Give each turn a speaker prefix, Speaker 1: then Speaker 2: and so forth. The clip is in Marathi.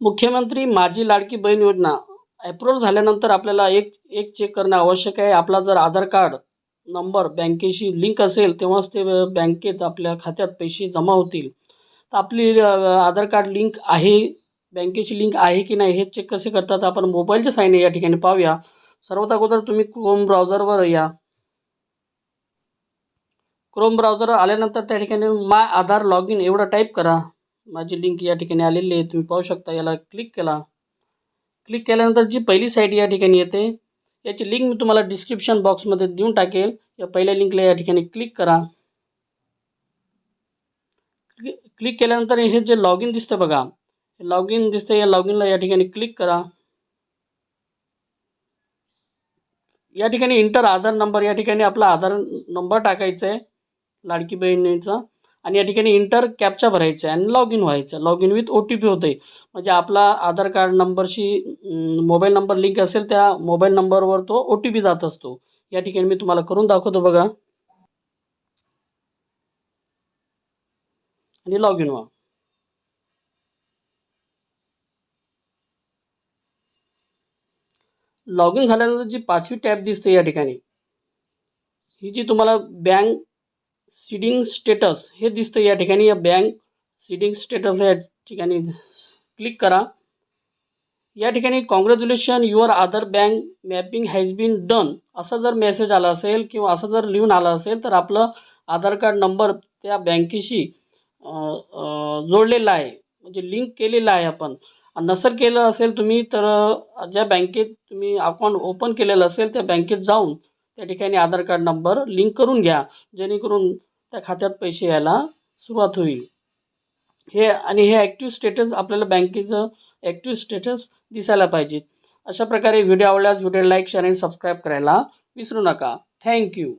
Speaker 1: मुख्यमंत्री माझी लाडकी बहीण योजना. अप्रूव्ह झाल्यानंतर आपल्याला एक एक चेक करणं आवश्यक आहे. आपला जर आधार कार्ड नंबर बँकेशी लिंक असेल तेव्हाच ते बँकेत आपल्या खात्यात पैसे जमा होतील. तर आपली आधार कार्ड लिंक आहे बँकेशी लिंक आहे की नाही हे चेक कसे करतात? आपण मोबाईलच्या साहाय्याने या ठिकाणी पाहूया. सर्वात अगोदर तुम्ही क्रोम ब्राउझरवर या. क्रोम ब्राउझर आल्यानंतर त्या ठिकाणी माय आधार लॉग इन एवढं टाईप करा. माझी लिंक या ठिकाणी आलेली आहे तुम्ही पाहू शकता याला क्लिक केला. क्लिक केल्यानंतर जी पहिली साईट या ठिकाणी येते याची लिंक मी तुम्हाला डिस्क्रिप्शन बॉक्समध्ये देऊन टाकेल. या पहिल्या लिंकला या ठिकाणी क्लिक करा. क्लिक क्लिक केल्यानंतर हे जे लॉग इन दिसतं बघा लॉग इन दिसतं या लॉग इनला या ठिकाणी क्लिक करा. या ठिकाणी इंटर आधार नंबर या ठिकाणी आपला आधार नंबर टाकायचा आहे लाडकी बहिणीचा. आणि या ठिकाणी इंटर कॅपचा भरायचा आहे आणि लॉग इन व्हायचं log in with O T P होते म्हणजे आपला आधार कार्ड नंबरशी मोबाईल नंबर लिंक असेल त्या मोबाईल नंबरवर तो ओ टी पी जात असतो. या ठिकाणी मी तुम्हाला करून दाखवतो बघा. आणि लॉग इन व्हा. लॉग इन झाल्यानंतर जी पाचवी टॅब दिसते या ठिकाणी ही जी तुम्हाला बँक सीडिंग स्टेटस हे दिसतं या ठिकाणी. या बँक सीडिंग स्टेटस या ठिकाणी क्लिक करा. या ठिकाणी congratulation your Aadhaar bank mapping has been done असा जर मेसेज आला असेल किंवा असं जर लिहून आलं असेल तर आपलं आधार कार्ड नंबर त्या बँकेशी जोडलेला आहे. म्हणजे लिंक केलेला आहे आपण. नसर केलं असेल तुम्ही तर ज्या बँकेत तुम्ही अकाउंट ओपन केलेलं असेल त्या बँकेत जाऊन त्या ठिकाणी आधार कार्ड नंबर लिंक करून घ्या जेणेकरून त्या खात्यात पैसे यायला सुरुवात होईल. हे आणि हे ॲक्टिव्ह स्टेटस आपल्याला बँकेचं ॲक्टिव्ह स्टेटस दिसायला पाहिजे अशा प्रकारे व्हिडिओ आवडल्यास व्हिडिओ लाईक शेअर आणि सबस्क्राईब करायला विसरू नका. थँक्यू.